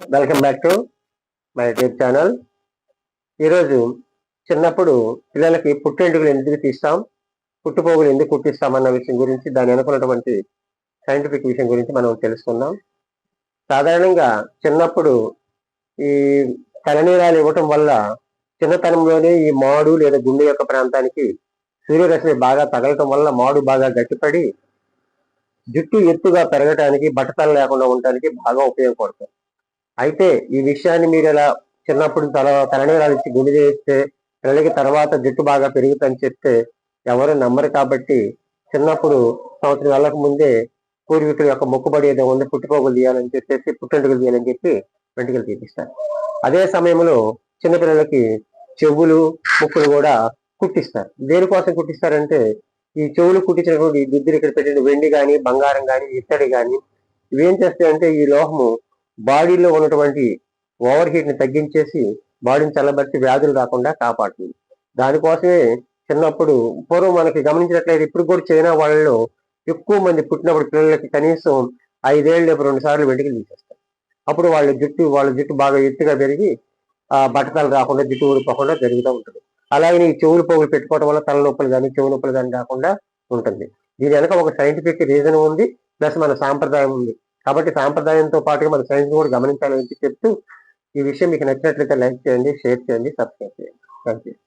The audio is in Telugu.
Welcome back to my YouTube channel. ఈరోజు చిన్నప్పుడు పిల్లలకి పుట్టెంటుకలు ఎందుకు తీస్తాం? పుట్టుపోగులు ఎందుకు కుట్టిస్తాం అన్న విషయం గురించి దాని అనుకున్నటువంటి సైంటిఫిక్ విషయం గురించి మనం తెలుసుకుందాం. సాధారణంగా చిన్నప్పుడు ఈ తలనీరాలు ఇవ్వటం వల్ల చిన్నతనంలోనే ఈ మాడు లేదా గుండె యొక్క ప్రాంతానికి సూర్యరశ్మి బాగా తగలటం వల్ల మాడు బాగా గట్టిపడి జుట్టు ఎత్తుగా పెరగటానికి బట్టతలు లేకుండా ఉండటానికి బాగా ఉపయోగపడుతుంది. అయితే ఈ విషయాన్ని మీరు ఇలా చిన్నప్పుడు తల తలనీరాలు ఇచ్చి గుండె చేస్తే పిల్లలకి తర్వాత జుట్టు బాగా పెరుగుతుందని చెప్తే ఎవరు నమ్మరు కాబట్టి చిన్నప్పుడు సంవత్సరం వెళ్ళక ముందే పూర్వీకుల యొక్క మొక్కుబడి ఏదో ఉంది పుట్టుకోగులు తీయాలని చెప్పేసి పుట్టెంటుకలు తీయాలని చెప్పి వెంటకలు తీపిస్తారు. అదే సమయంలో చిన్నపిల్లలకి చెవులు ముక్కులు కూడా కుట్టిస్తారు. దేనికోసం కుట్టిస్తారంటే ఈ చెవులు కుట్టించినటువంటి దుద్దులు ఇక్కడ పెట్టిన వెండి కానీ బంగారం కానీ ఇత్తడి కానీ ఇవేం చేస్తాయంటే ఈ లోహము బాడీలో ఉన్నటువంటి ఓవర్ హీట్ని తగ్గించేసి బాడీని చల్లబట్టి వ్యాధులు రాకుండా కాపాడుతుంది. దానికోసమే చిన్నప్పుడు పూర్వం మనకి గమనించినట్లయితే ఇప్పుడు కూడా చైనా వాళ్ళలో ఎక్కువ మంది పుట్టినప్పుడు పిల్లలకి కనీసం ఐదేళ్ళు లేపు రెండు సార్లు వెంటకి తీసేస్తారు. అప్పుడు వాళ్ళ జుట్టు వాళ్ళ జుట్టు బాగా ఎత్తుగా పెరిగి ఆ బట్టతలు రాకుండా జుట్టు ఊడిపోకుండా జరుగుతూ ఉంటుంది. అలాగే ఈ చెవులు పోగులు పెట్టుకోవడం వల్ల తలనొప్పులు కానీ చెవు నొప్పులు కానీ రాకుండా ఉంటుంది. దీని వెనక ఒక సైంటిఫిక్ రీజన్ ఉంది ప్లస్ మన సాంప్రదాయం ఉంది. కాబట్టి సాంప్రదాయంతో పాటుగా మన సైన్స్ కూడా గమనించాలని చెప్తూ ఈ విషయం మీకు నచ్చినట్లయితే లైక్ చేయండి షేర్ చేయండి సబ్స్క్రైబ్ చేయండి. Thank you